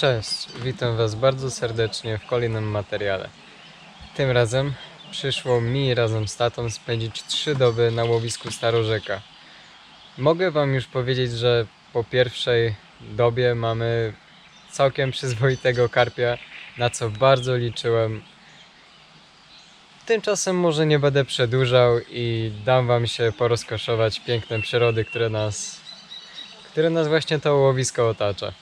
Cześć, witam Was bardzo serdecznie w kolejnym materiale. Tym razem przyszło mi razem z tatą spędzić trzy doby na łowisku Starorzeka. Mogę Wam już powiedzieć, że po pierwszej dobie mamy całkiem przyzwoitego karpia, na co bardzo liczyłem. Tymczasem może nie będę przedłużał i dam Wam się porozkoszować piękne przyrody, które nas, które nas właśnie to łowisko otacza.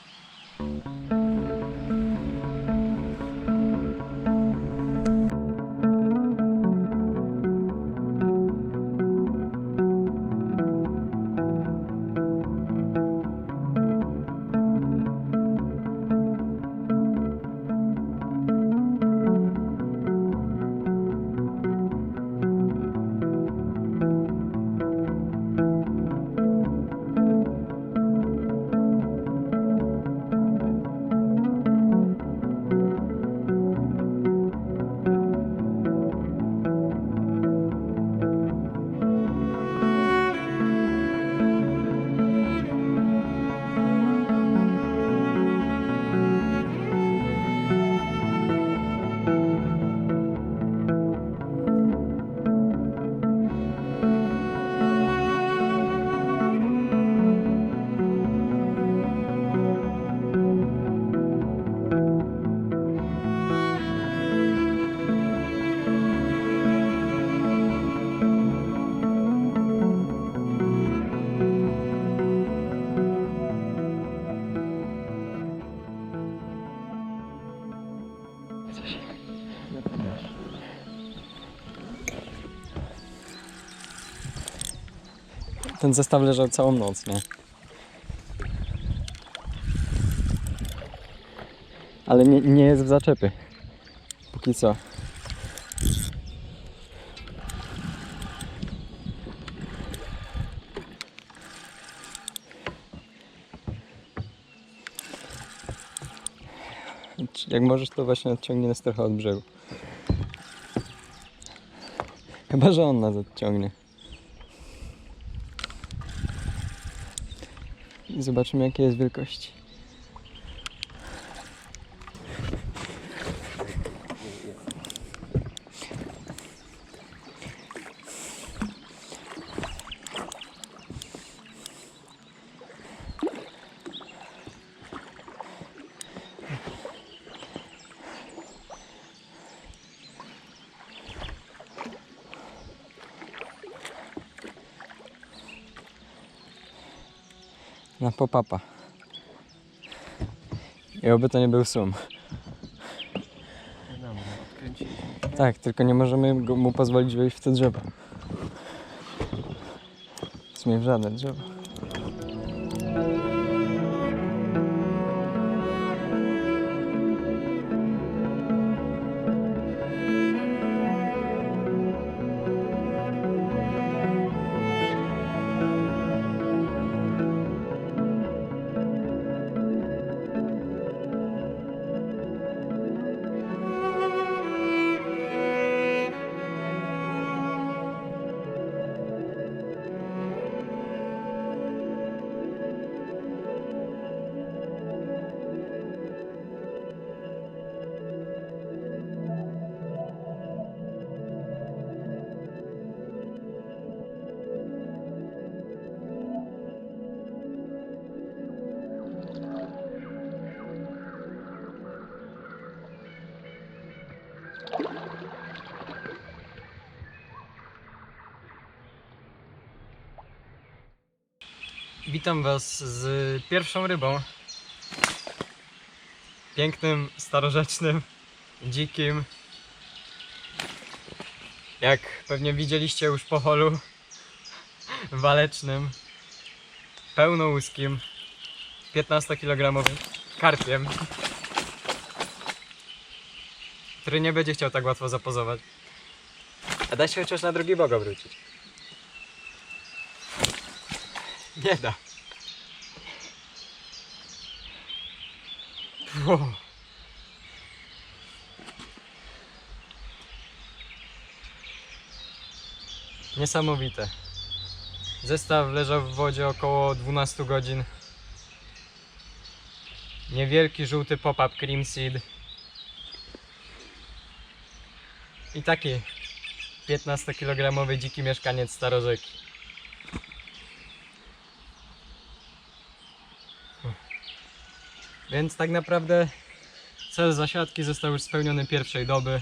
Ten zestaw leżał całą noc, nie? Ale nie, nie jest w zaczepy. Póki co. Jak możesz, to właśnie odciągnie nas trochę od brzegu. Chyba, że on nas odciągnie. I zobaczymy jakie jest wielkości. Pop-upa. I oby to nie był sum. Tak, tylko nie możemy mu pozwolić wejść w te drzewo. W sumie w żadne drzewo. Witam Was z pierwszą rybą. Pięknym, starorzecznym, dzikim. Jak pewnie widzieliście już po holu, walecznym, pełnouskim, 15-kilogramowym karpiem, który nie będzie chciał tak łatwo zapozować. A da się chociaż na drugi bok obrócić. Nie da. Wow. Niesamowite. Zestaw leżał w wodzie około 12 godzin. Niewielki żółty pop-up cream seed. I taki 15-kilogramowy dziki mieszkaniec starożyki. Więc tak naprawdę cel zasiadki został już spełniony pierwszej doby.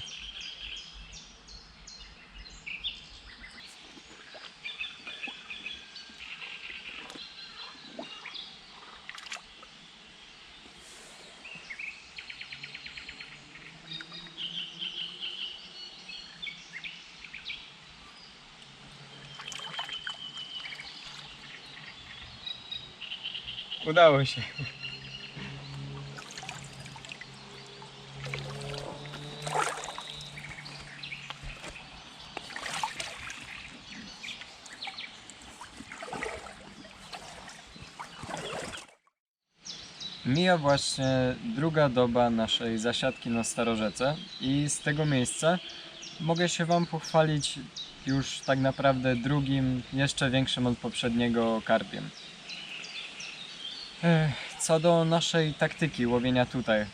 Udało się. Mija właśnie druga doba naszej zasiadki na Starorzece i z tego miejsca mogę się Wam pochwalić już tak naprawdę drugim, jeszcze większym od poprzedniego karpiem. Co do naszej taktyki łowienia tutaj.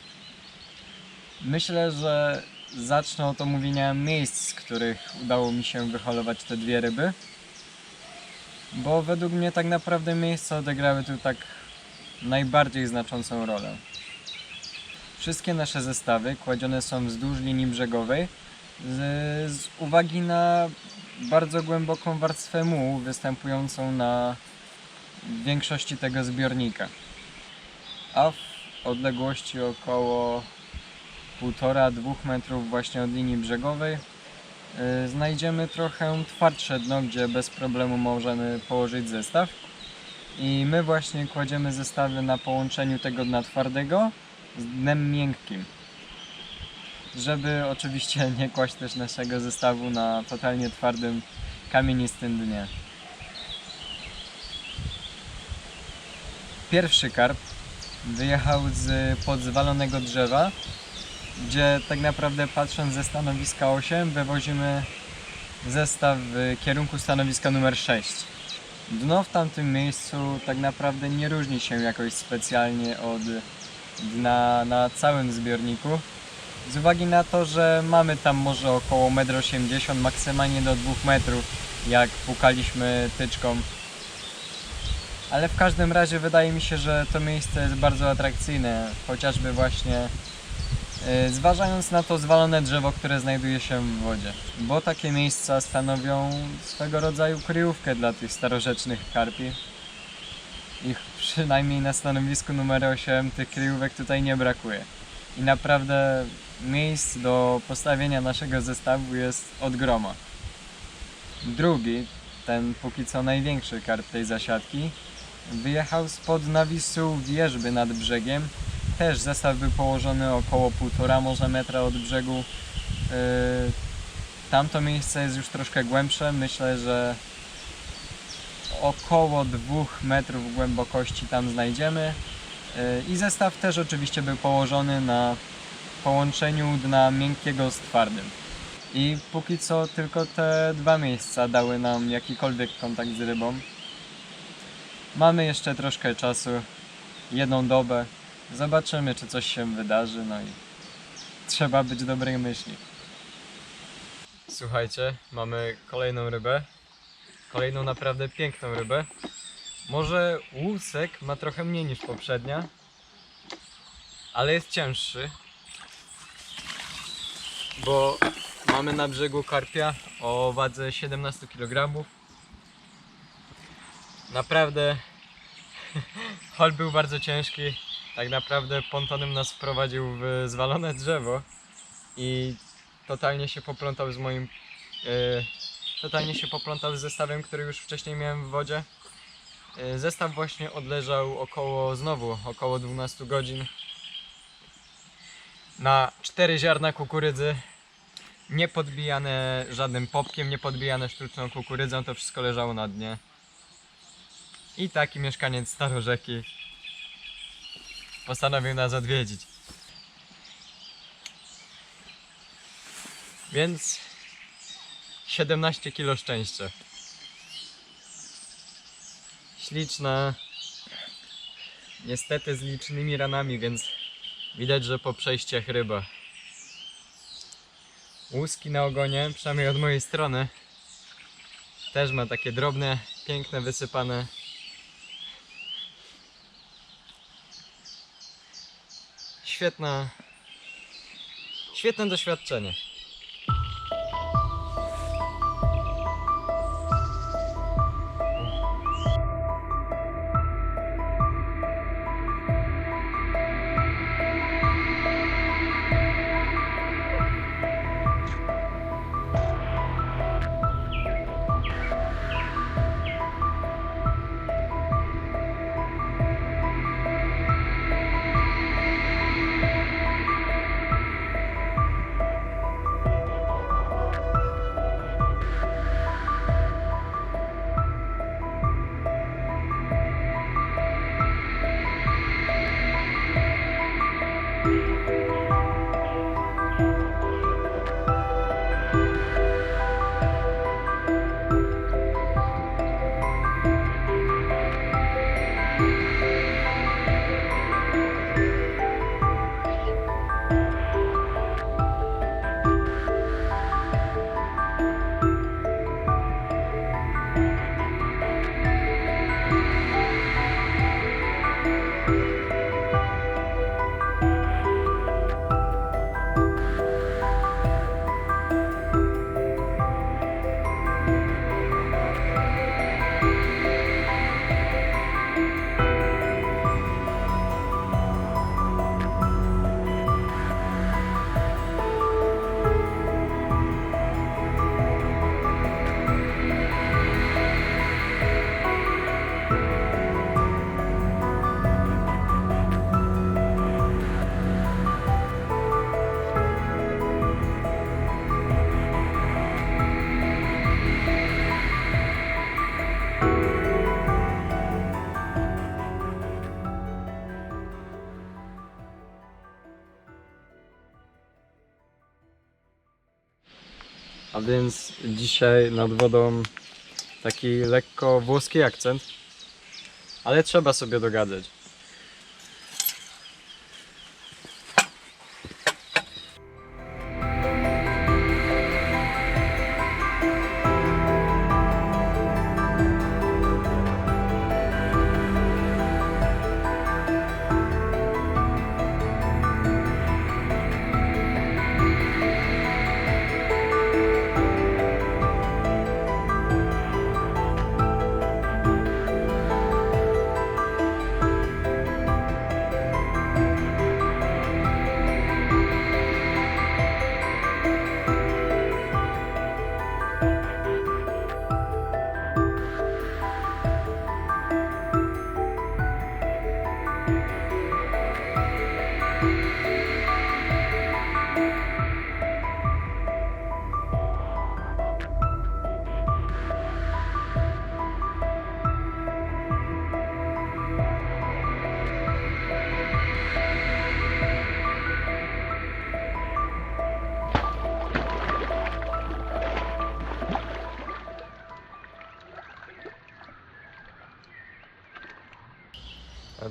Myślę, że zacznę od omówienia miejsc, z których udało mi się wyholować te dwie ryby. Bo według mnie tak naprawdę miejsca odegrały tu tak najbardziej znaczącą rolę. Wszystkie nasze zestawy kładzione są wzdłuż linii brzegowej z, z uwagi na bardzo głęboką warstwę mułu występującą na większości tego zbiornika. A w odległości około 1,5-2 metrów właśnie od linii brzegowej y, znajdziemy trochę twardsze dno, gdzie bez problemu możemy położyć zestaw. I my właśnie kładziemy zestawy na połączeniu tego dna twardego z dnem miękkim. Żeby oczywiście nie kłaść też naszego zestawu na totalnie twardym, kamienistym dnie. Pierwszy karp wyjechał z podzwalonego drzewa, gdzie tak naprawdę patrząc ze stanowiska 8 wywozimy zestaw w kierunku stanowiska numer 6. Dno w tamtym miejscu tak naprawdę nie różni się jakoś specjalnie od dna na całym zbiorniku. Z uwagi na to, że mamy tam może około 1,80 m, maksymalnie do 2 metrów, jak pukaliśmy tyczką. Ale w każdym razie wydaje mi się, że to miejsce jest bardzo atrakcyjne, chociażby właśnie zważając na to zwalone drzewo, które znajduje się w wodzie. Bo takie miejsca stanowią swego rodzaju kryjówkę dla tych starorzecznych karpi. Ich przynajmniej na stanowisku numer 8 tych kryjówek tutaj nie brakuje. I naprawdę miejsc do postawienia naszego zestawu jest od groma. Drugi, ten póki co największy karp tej zasiadki, wyjechał spod nawisu wieżby nad brzegiem. Też zestaw był położony około 1,5 może metra od brzegu. Yy, Tamto miejsce jest już troszkę głębsze. Myślę, że około 2 metrów głębokości tam znajdziemy. Yy, I zestaw też oczywiście był położony na połączeniu dna miękkiego z twardym. I póki co tylko te dwa miejsca dały nam jakikolwiek kontakt z rybą. Mamy jeszcze troszkę czasu, jedną dobę. Zobaczymy, czy coś się wydarzy, no i trzeba być dobrej myśli. Słuchajcie, mamy kolejną rybę. Kolejną naprawdę piękną rybę. Może łusek ma trochę mniej niż poprzednia, ale jest cięższy. Bo mamy na brzegu karpia o wadze 17 kg. Naprawdę hol był bardzo ciężki. Tak naprawdę pontonem nas wprowadził w zwalone drzewo i totalnie się poplątał z moim. e, totalnie się poplątał z zestawem, który już wcześniej miałem w wodzie. E, zestaw właśnie odleżał około znowu około 12 godzin na 4 ziarna kukurydzy. Nie podbijane żadnym popkiem, nie podbijane sztuczną kukurydzą, to wszystko leżało na dnie. I taki mieszkaniec Starorzeki postanowił nas odwiedzić. Więc 17 kilo szczęścia. Śliczna, Niestety z licznymi ranami, więc widać, że po przejściach ryba. Łuski na ogonie, przynajmniej od mojej strony, też ma takie drobne, piękne, wysypane. Świetna, świetne doświadczenie. A więc dzisiaj nad wodą taki lekko włoski akcent, ale trzeba sobie dogadać.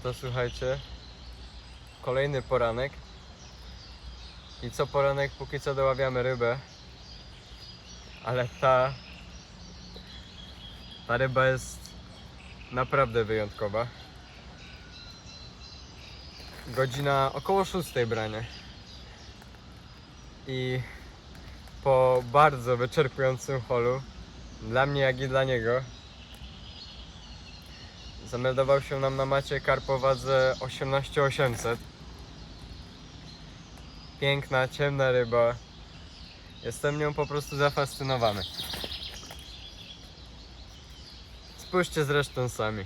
To słuchajcie, kolejny poranek. I co poranek, póki co doławiamy rybę. Ale ta, ta ryba jest naprawdę wyjątkowa. Godzina około 6 brania. I po bardzo wyczerpującym holu, dla mnie jak i dla niego, zameldował się nam na macie karpowadze 18800. Piękna, ciemna ryba. Jestem nią po prostu zafascynowany. Spójrzcie zresztą sami.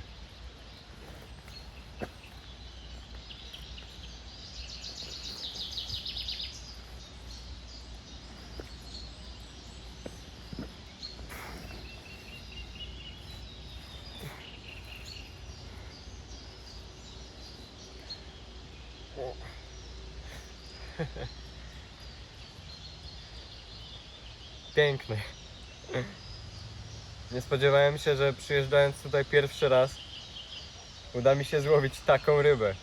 Piękny. Nie spodziewałem się, że przyjeżdżając tutaj pierwszy raz uda mi się złowić taką rybę.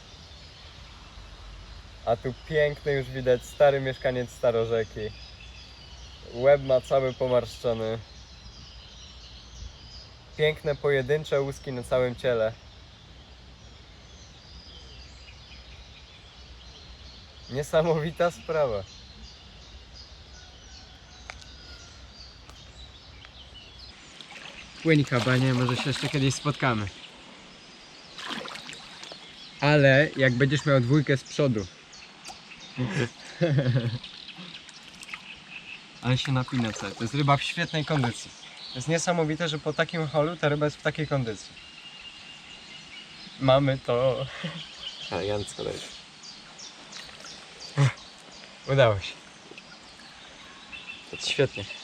A tu piękny już widać stary mieszkaniec starorzeki. Łeb ma cały pomarszczony. Piękne pojedyncze łuski na całym ciele. Niesamowita sprawa. Płyń kabanie, może się jeszcze kiedyś spotkamy. Ale jak będziesz miał dwójkę z przodu. Ale się napina cały. To jest ryba w świetnej kondycji. To jest niesamowite, że po takim holu ta ryba jest w takiej kondycji. Mamy to. Elegancko dajesz. Udało się. Świetnie.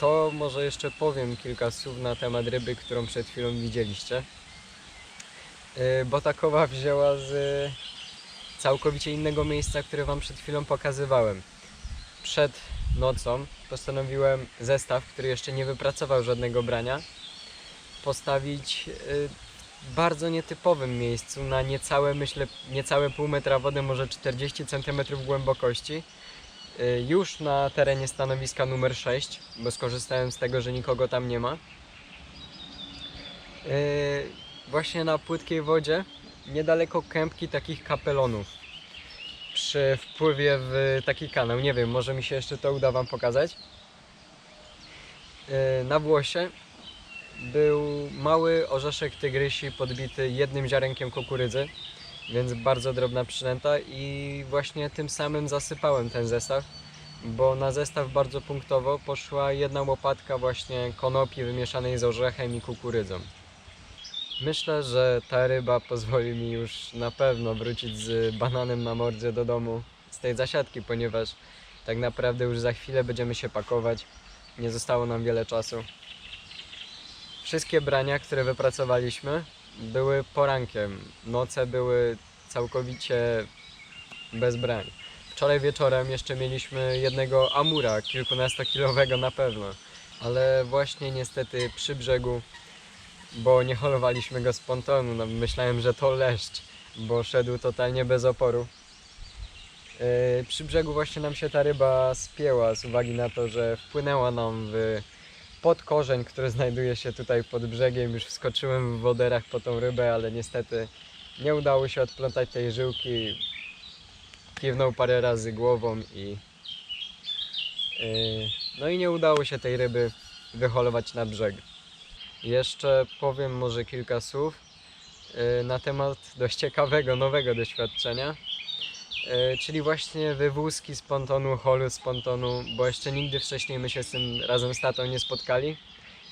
To może jeszcze powiem kilka słów na temat ryby, którą przed chwilą widzieliście. Yy, Bo takowa wzięła z całkowicie innego miejsca, które Wam przed chwilą pokazywałem. Przed nocą postanowiłem zestaw, który jeszcze nie wypracował żadnego brania, postawić yy, w bardzo nietypowym miejscu, na niecałe, myślę, niecałe pół metra wody, może 40 cm głębokości. Y, Już na terenie stanowiska numer 6, bo skorzystałem z tego, że nikogo tam nie ma. Y, Właśnie na płytkiej wodzie, niedaleko kępki takich kapelonów. Przy wpływie w taki kanał. Nie wiem, może mi się jeszcze to uda Wam pokazać. Y, Na włosie był mały orzeszek tygrysi podbity jednym ziarenkiem kukurydzy, więc bardzo drobna przynęta i właśnie tym samym zasypałem ten zestaw, bo na zestaw bardzo punktowo poszła jedna łopatka właśnie konopi wymieszanej z orzechem i kukurydzą. Myślę, że ta ryba pozwoli mi już na pewno wrócić z bananem na mordzie do domu z tej zasiadki, ponieważ tak naprawdę już za chwilę będziemy się pakować. Nie zostało nam wiele czasu. Wszystkie brania, które wypracowaliśmy, były porankiem. Noce były całkowicie bez brań. Wczoraj wieczorem jeszcze mieliśmy jednego amura, kilkunastokilowego na pewno. Ale właśnie niestety przy brzegu, bo nie holowaliśmy go z pontonu, no myślałem, że to leszcz, bo szedł totalnie bez oporu. Yy, przy brzegu właśnie nam się ta ryba spięła z uwagi na to, że wpłynęła nam w pod korzeń, który znajduje się tutaj pod brzegiem. Już wskoczyłem w woderach po tą rybę, ale niestety nie udało się odplątać tej żyłki. Kiwnął parę razy głową i yy, no i nie udało się tej ryby wyholować na brzeg. Jeszcze powiem może kilka słów yy, na temat dość ciekawego, nowego doświadczenia. Yy, czyli właśnie wywózki z pontonu, holu z pontonu, bo jeszcze nigdy wcześniej my się z tym razem z tatą nie spotkali.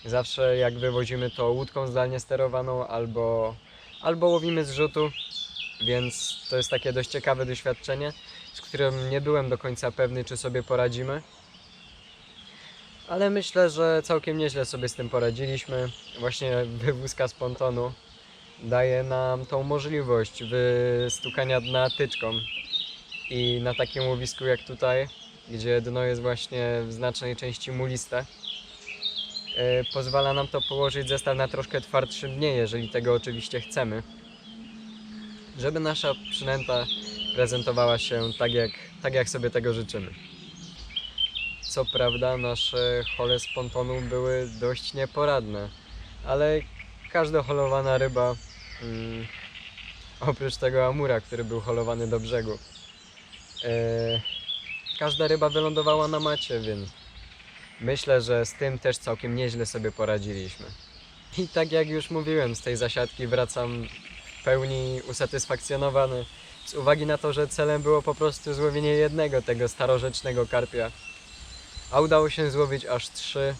Zawsze jak wywozimy to łódką zdalnie sterowaną albo, albo łowimy z rzutu, więc to jest takie dość ciekawe doświadczenie, z którym nie byłem do końca pewny, czy sobie poradzimy. Ale myślę, że całkiem nieźle sobie z tym poradziliśmy. Właśnie wywózka z pontonu daje nam tą możliwość wystukania dna tyczką i na takim łowisku jak tutaj, gdzie dno jest właśnie w znacznej części muliste, yy, pozwala nam to położyć zestaw na troszkę twardszym dnie, jeżeli tego oczywiście chcemy, żeby nasza przynęta prezentowała się tak jak, tak jak sobie tego życzymy. Co prawda nasze hole z pontonu były dość nieporadne, ale każda holowana ryba, mm, oprócz tego amura, który był holowany do brzegu, E, każda ryba wylądowała na macie, więc myślę, że z tym też całkiem nieźle sobie poradziliśmy. I tak jak już mówiłem, z tej zasiadki wracam w pełni usatysfakcjonowany z uwagi na to, że celem było po prostu złowienie jednego tego starorzecznego karpia. A udało się złowić aż trzy.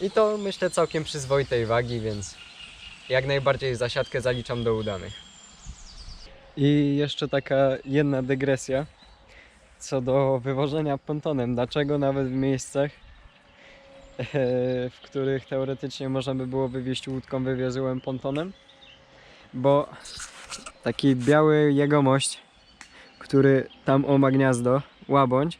I to myślę całkiem przyzwoitej wagi, więc jak najbardziej zasiadkę zaliczam do udanych. I jeszcze taka jedna dygresja co do wywożenia pontonem. Dlaczego nawet w miejscach, e, w których teoretycznie można by było wywieźć łódką, wywiozłem pontonem? Bo taki biały jegomość, który tam o ma gniazdo, łabądź,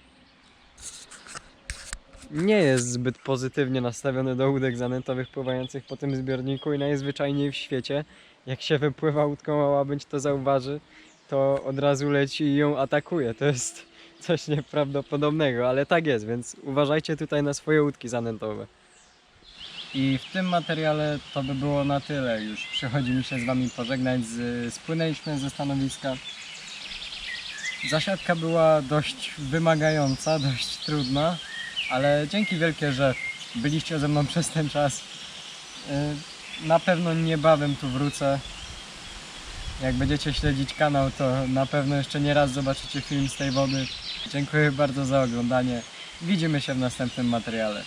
nie jest zbyt pozytywnie nastawiony do łódek zanętowych pływających po tym zbiorniku i najzwyczajniej w świecie jak się wypływa łódką, a łabędź to zauważy, to od razu leci i ją atakuje. To jest coś nieprawdopodobnego, ale tak jest, więc uważajcie tutaj na swoje łódki zanętowe. I w tym materiale to by było na tyle już. Przychodzi mi się z Wami pożegnać. Spłynęliśmy ze stanowiska. Zasiadka była dość wymagająca, dość trudna, ale dzięki wielkie, że byliście ze mną przez ten czas. Na pewno niebawem tu wrócę. Jak będziecie śledzić kanał, to na pewno jeszcze nie raz zobaczycie film z tej wody. Dziękuję bardzo za oglądanie. Widzimy się w następnym materiale.